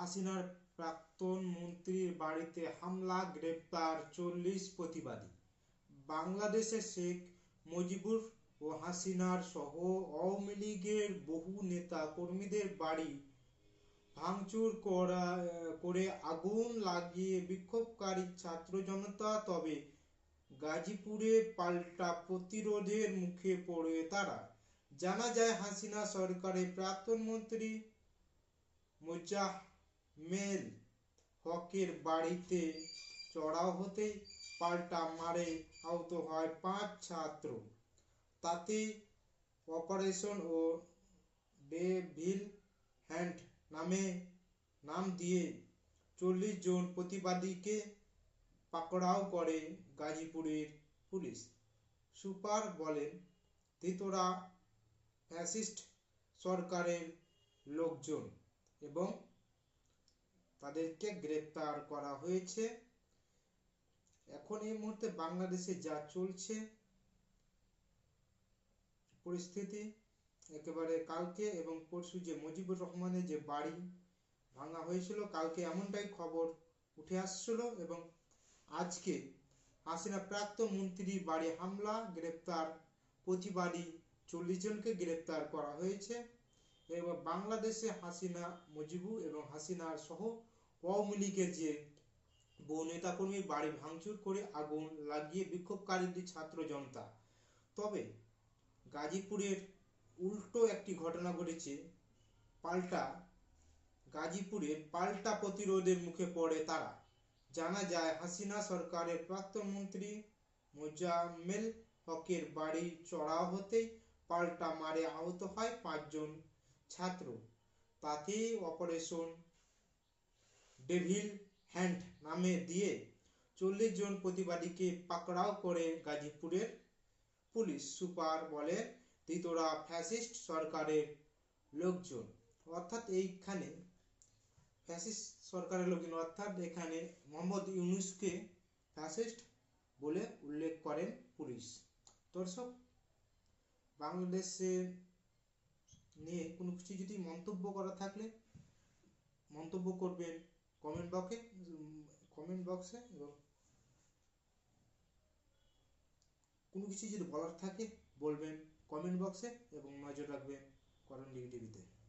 হাসিনার প্রাক্তন মন্ত্রীর বাড়িতে হামলা, গ্রেপ্তার চল্লিশ প্রতিবাদী। বাংলাদেশে শেখ মুজিবুর ও হাসিনার সহ আওয়ামী লীগের বহু নেতা কর্মীদের বাড়ি ভাঙচুর করা, করে আগুন লাগিয়ে বিক্ষোভকারী ছাত্র জনতা, তবে গাজীপুরে পাল্টা প্রতিরোধের মুখে পড়ে তারা। জানা যায়, হাসিনা সরকারের প্রাক্তন মন্ত্রী মোজাম্মেল হকের বাড়িতে চড়াও হতে পাল্টা মারে আহত হয় পাঁচ ছাত্র। তাতে অপারেশন ও ডেভিল হ্যান্ড নামে নাম দিয়ে চল্লিশ জন প্রতিবাদীকে পাকড়াও করে গাজীপুরের পুলিশ। সুপার বলেন, ধৃতরা ফ্যাসিস্ট সরকারের লোকজন এবং তাদেরকে গ্রেপ্তার করা হয়েছে। এখন এই মুহূর্তে বাংলাদেশে যা চলছে, পরিস্থিতি একেবারে কালকে এবং পরশু যে মুজিবুর রহমানের যে বাড়ি ভাঙা হয়েছিল, কালকে এমনটাই খবর উঠে আসছিল এবং আজকে হাসিনা প্রাক্তন মন্ত্রী বাড়ি হামলা, গ্রেপ্তার প্রতিবাদী চল্লিশ জনকে গ্রেপ্তার করা হয়েছে। এবং বাংলাদেশে হাসিনা মুজিবু এবং হাসিনার সহ আওয়ামী লীগের যে বহু নেতাকর্মী, বাড়ি ভাঙচুর করে আগুন লাগিয়ে বিক্ষোভকারীদের ছাত্র জনতা। তবে গাজীপুরের উল্টো একটি ঘটনা ঘটেছে, পাল্টা গাজীপুরের পাল্টা প্রতিরোধের মুখে পড়ে তারা। জানা যায়, হাসিনা সরকারের প্রাক্তন মন্ত্রী মোজাম্মেল হকের বাড়ি চড়াও হতেই পাল্টা মারে আহত হয় পাঁচজন ছাত্র। তাতেই অপারেশন ডেভিল হ্যান্ড নামে দিয়ে চল্লিশ জন প্রতিবাদীকে পাকড়াও করে গাজীপুরের পুলিশ সুপার বলে ধৃতরা ফ্যাসিস্ট সরকারের লোকজন। অর্থাৎ এইখানে ফ্যাসিস্ট সরকারের লোকজন, অর্থাৎ এখানে মোহাম্মদ ইউনুসকে ফ্যাসিস্ট বলে উল্লেখ করেন পুলিশ। দর্শক, বাংলাদেশে নিয়ে কোনো কিছু যদি মন্তব্য করা থাকলে মন্তব্য করবেন কমেন্ট বক্সে কমেন্ট বক্সে এবং কোনো কিছু যদি বলার থাকে, বলবেন কমেন্ট বক্সে এবং নজর রাখবেন করণ টিভিতে।